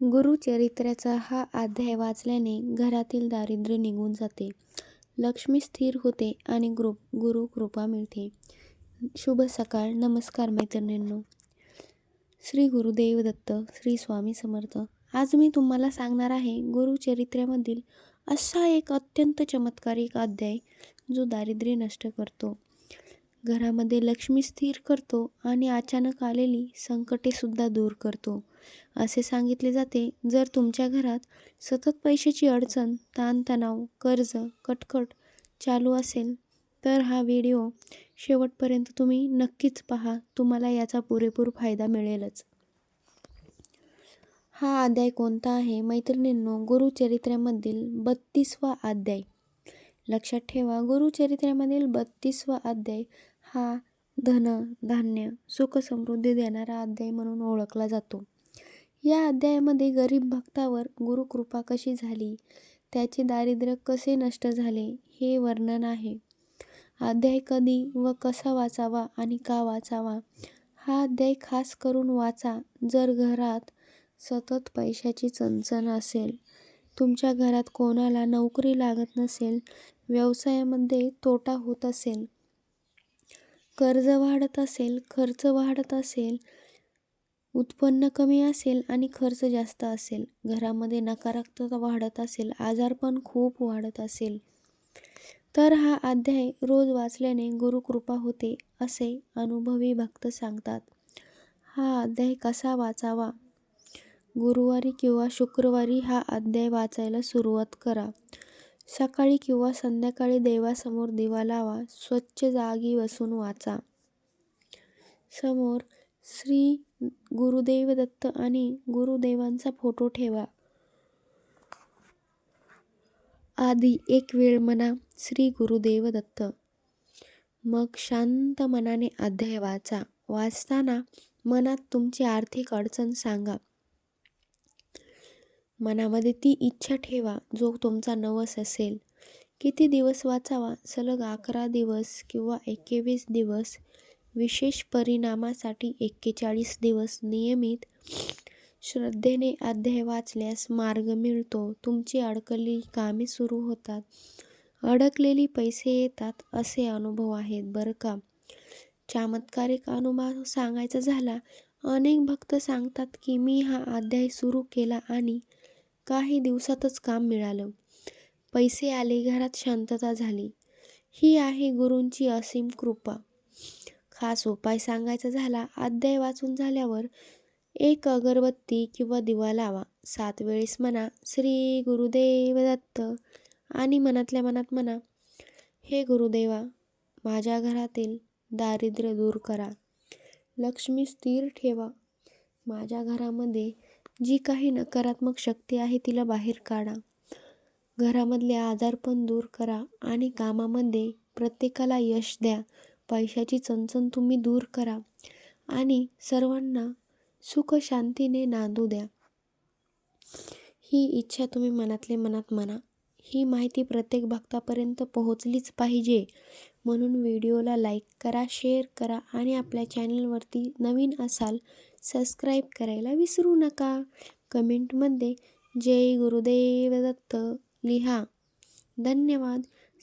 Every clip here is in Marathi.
गुरुचरित्राचा हा अध्याय वाचल्याने घरातील दारिद्र्य निघून जाते, लक्ष्मी स्थिर होते आणि गुरु गुरु कृपा मिळते. शुभ सकाळ. नमस्कार मैत्रिणींनो. श्री गुरुदेव दत्त. श्री स्वामी समर्थ. आज मी तुम्हाला सांगणार आहे गुरुचरित्रामधील असा एक अत्यंत चमत्कारिक अध्याय जो दारिद्र्य नष्ट करतो, घरामध्ये लक्ष्मी स्थिर करतो आणि अचानक आलेली संकटेसुद्धा दूर करतो. असे सांगितले जाते, जर तुमच्या घरात सतत पैशाची अडचण, ताणतणाव, कर्ज, कटकट चालू असेल तर हा व्हिडिओ शेवटपर्यंत तुम्ही नक्कीच पहा. तुम्हाला याचा पुरेपूर फायदा मिळेलच. हा अध्याय कोणता आहे? मैत्रिणींनो, गुरुचरित्रामधील बत्तीसवा अध्याय. लक्षात ठेवा, गुरुचरित्रामधील बत्तीसवा अध्याय हा धन, धान्य, सुख समृद्धी देणारा अध्याय म्हणून ओळखला जातो. या अध्यायामध्ये गरीब भक्तावर गुरुकृपा कशी झाली, त्याचे दारिद्र्य कसे नष्ट झाले हे वर्णन आहे. अध्याय कधी व कसा वाचावा आणि का वाचावा? हा अध्याय खास करून वाचा जर घरात सतत पैशाची चणचण असेल, तुमच्या घरात कोणाला नोकरी लागत नसेल, व्यवसायामध्ये तोटा होत असेल, कर्ज वाढत असेल, खर्च वाढत असेल, उत्पन्न कमी असेल आणि खर्च जास्त असेल, घरामध्ये नकारात्मकता वाढत असेल, आजारपण खूप वाढत असेल, तर हा अध्याय रोज वाचल्याने गुरुकृपा होते असे अनुभवी भक्त सांगतात. हा अध्याय कसा वाचावा? गुरुवारी किंवा शुक्रवारी हा अध्याय वाचायला सुरुवात करा. सकाळी किंवा संध्याकाळी देवासमोर दिवा लावा. स्वच्छ जागी बसून वाचा. समोर श्री गुरुदेव दत्त आणि गुरुदेवांचा फोटो ठेवा. आधी एक वेळ म्हणा, श्री गुरुदेव दत्त. मग शांत मनाने अध्याय वाचा. वाचताना मनात तुमची आर्थिक अडचण सांगा. मनामध्ये ती इच्छा ठेवा जो तुमचा नवस असेल. किती दिवस वाचावा? सलग अकरा दिवस किंवा एकवीस दिवस. विशेष परिणामासाठी एक्केचाळीस दिवस. नियमित श्रद्धेने अध्याय वाचल्यास मार्ग मिळतो. तुमची अडकलेली कामे सुरू होतात. अडकलेली पैसे येतात असे अनुभव आहेत बरं का. चमत्कारिक अनुभव सांगायचा झाला, अनेक भक्त सांगतात की मी हा अध्याय सुरू केला आणि काही दिवसातच काम मिळालं, पैसे आले, घरात शांतता झाली. ही आहे गुरूंची असीम कृपा. खास उपाय सांगायचा झाला, अध्याय वाचून झाल्यावर एक अगरबत्ती किंवा दिवा लावा. सात वेळेस म्हणा, श्री गुरुदेव दत्त. आणि मनातल्या मनात म्हणा, हे गुरुदेवा, माझ्या घरातील दारिद्र्य दूर करा, लक्ष्मी स्थिर ठेवा, माझ्या घरामध्ये जी काही नकारात्मक शक्ती आहे तिला बाहेर काढा, घरामधले आजारपण दूर करा आणि कामामध्ये प्रत्येकाला यश द्या, पैशाची चणचण तुम्ही दूर करा आणि सर्वांना सुख शांतीने नांदू द्या. ही इच्छा तुम्ही मनातले मनात म्हणा. ही माहिती प्रत्येक भक्तापर्यंत पोहोचलीच पाहिजे म्हणून व्हिडिओला लाईक करा, शेअर करा आणि आपल्या चॅनलवरती नवीन असाल सबस्क्राईब करायला विसरू नका. कमेंटमध्ये जय गुरुदेव दत्त लिहा. धन्यवाद.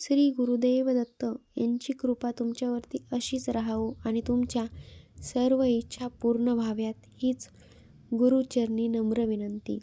श्री गुरुदेव दत्त यांची कृपा तुमच्यावरती अशीच राहावो आणि तुमच्या सर्व इच्छा पूर्ण व्हाव्यात हीच गुरुचरणी नम्र विनंती.